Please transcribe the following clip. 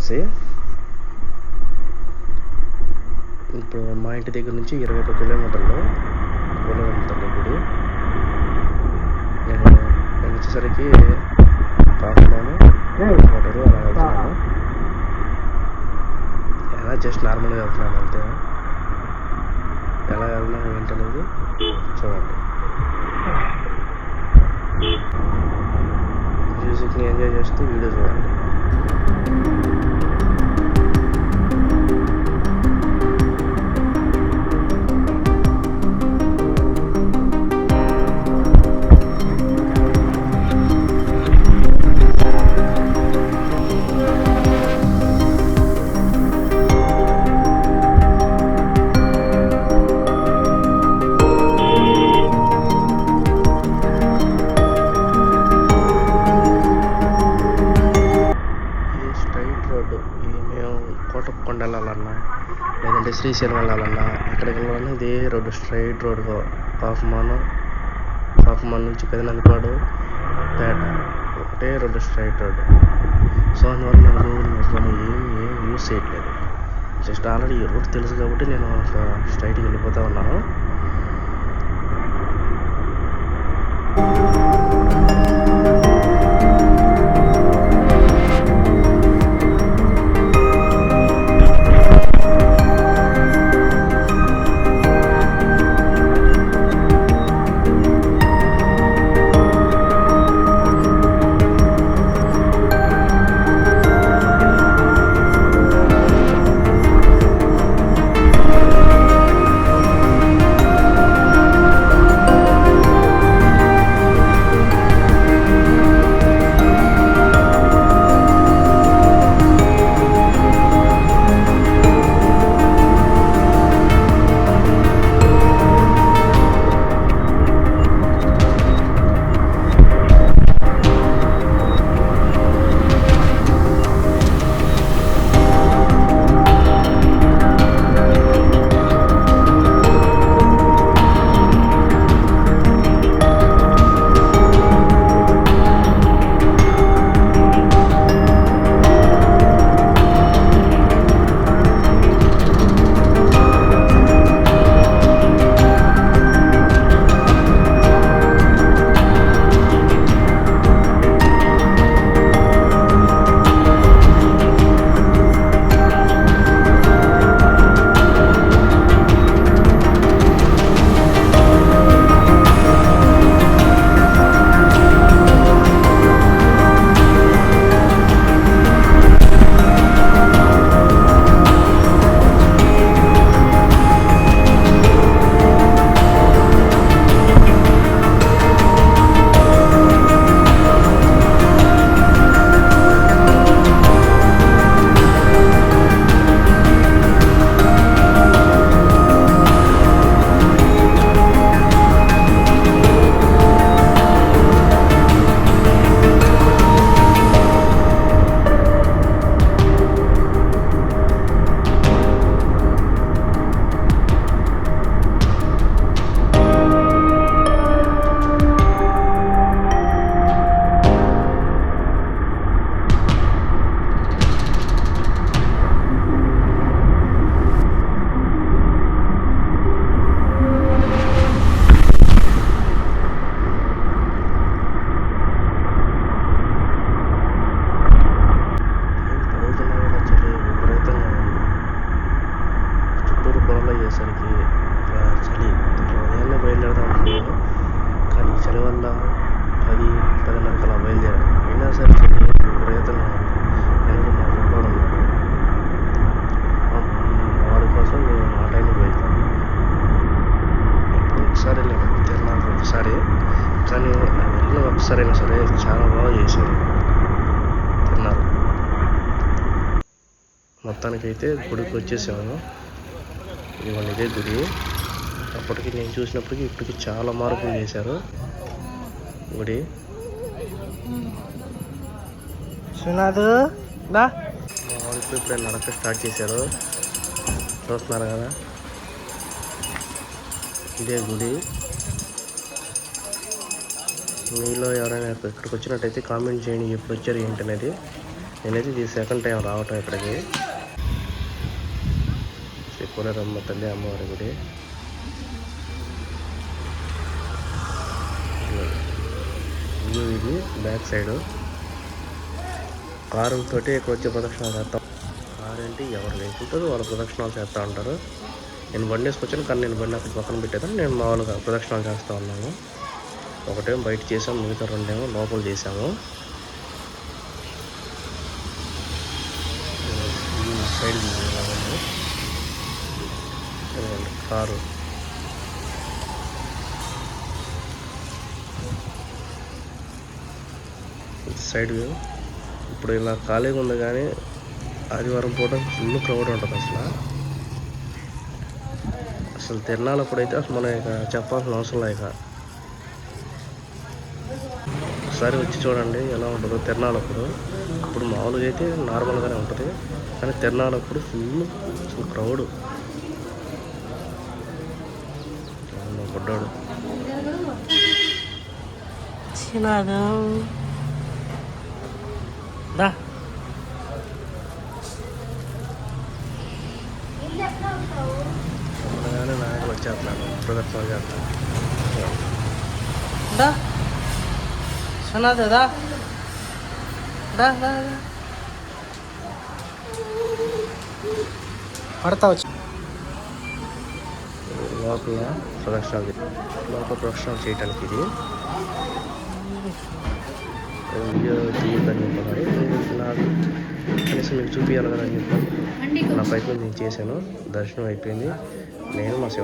కలిసి ఇప్పుడు మా ఇంటి దగ్గర నుంచి ఇరవై ఒక కిలోమీటర్లు పోలేరమ్మ తల్లి గుడి. నేను నేను వచ్చేసరికి పాపమాను వాటరు అలా వెళ్తున్నాను. ఎలా జస్ట్ నార్మల్గా వెళ్తున్నాను అంతే. ఎలా వెళ్తున్నాను ఏంటనేది చూడండి. మ్యూజిక్ని ఎంజాయ్ చేస్తూ వీడియో చూడండి. వెళ్ళాలన్నా లేదంటే శ్రీశైలం వెళ్ళాలన్నా ఎక్కడికి వెళ్ళాలన్నా ఇదే రోడ్డు స్ట్రైట్ రోడ్ పాపమానం పాపమాన్ నుంచి పెదనందిపాడు పేట. ఒకటే రోడ్డు స్ట్రైట్ రోడ్డు. సో అందువల్ల నేను గూగుల్ ఏం ఏం యూస్ చేయట్లేదు. జస్ట్ ఆల్రెడీ ఈ రూట్ తెలుసు కాబట్టి నేను ఒక స్ట్రైట్కి వెళ్ళిపోతా ఉన్నాను. చాలా బాగా చేశారు. తిన్నారు. మొత్తానికైతే గుడికి వచ్చేసాము ఇదిగోండి ఇదే గుడి. అప్పటికి నేను చూసినప్పటికి ఇప్పటికి చాలా మార్పులు చేశారు గుడి. సునాదు ఇప్పుడు ఇప్పుడే నడక స్టార్ట్ చేశారు. చూస్తున్నారు కదా. ఇదే గుడి. మీలో ఎవరైనా ఇక్కడికి వచ్చినట్టయితే కామెంట్ చేయండి ఎప్పుడు వచ్చారు ఏంటనేది. నేనైతే ఇది సెకండ్ టైం రావటం ఇక్కడికి. శ్రీపురమ్మ తల్లి అమ్మవారి గుడి. వ్యూ ఇది బ్యాక్ సైడ్. కారు తోటి ఇక్కడ వచ్చి ప్రదక్షిణాలు చేస్తాం కారు ఏంటి ఎవరు లేకుంటారు వాళ్ళు ప్రదక్షిణాలు చేస్తూ ఉంటారు. నేను బండి వేసుకొచ్చాను కానీ నేను బండి అక్కడ పక్కన పెట్టేదాన్ని నేను మామూలుగా ప్రదక్షిణాలు చేస్తూ ఉన్నాను. ఒకటేమో బయట చేసాము మిగతా రెండేమో లోపల చేసాము. Side car. Side view. ఇప్పుడు ఇలా ఖాళీగా ఉంది కానీ ఆదివారం పూట ఫుల్ క్రౌడ్ ఉంటుంది అసలు. అసలు తిరణాలప్పుడైతే అసలు మనం ఇక చెప్పాల్సిన అవసరం లేక ఒకసారి వచ్చి చూడండి ఎలా ఉంటుందో తిరణాలప్పుడు ఇప్పుడు మామూలుగా అయితే నార్మల్గానే ఉంటుంది. కానీ తిరణాలప్పుడు ఫుల్ అసలు క్రౌడ్. బుడ్డాడు. చిన్నదు దా. ఉండగానే నాకు వచ్చేస్తున్నాను ప్రదర్శన చేస్తాను చిన్నదు దా దా దా. దా. పడతావు లోపల ప్రదక్షిణాలు చే- లోపల ప్రదక్షిణాలు చేయటానికి ఇది. వీడియో తీయద్దని చెప్పారు నాకు కనీసం మీకు చూపించాలి కదా అని చెప్పి నా ప్రయత్నం నేను చేశాను. దర్శనం అయిపోయింది. నేను మా శివ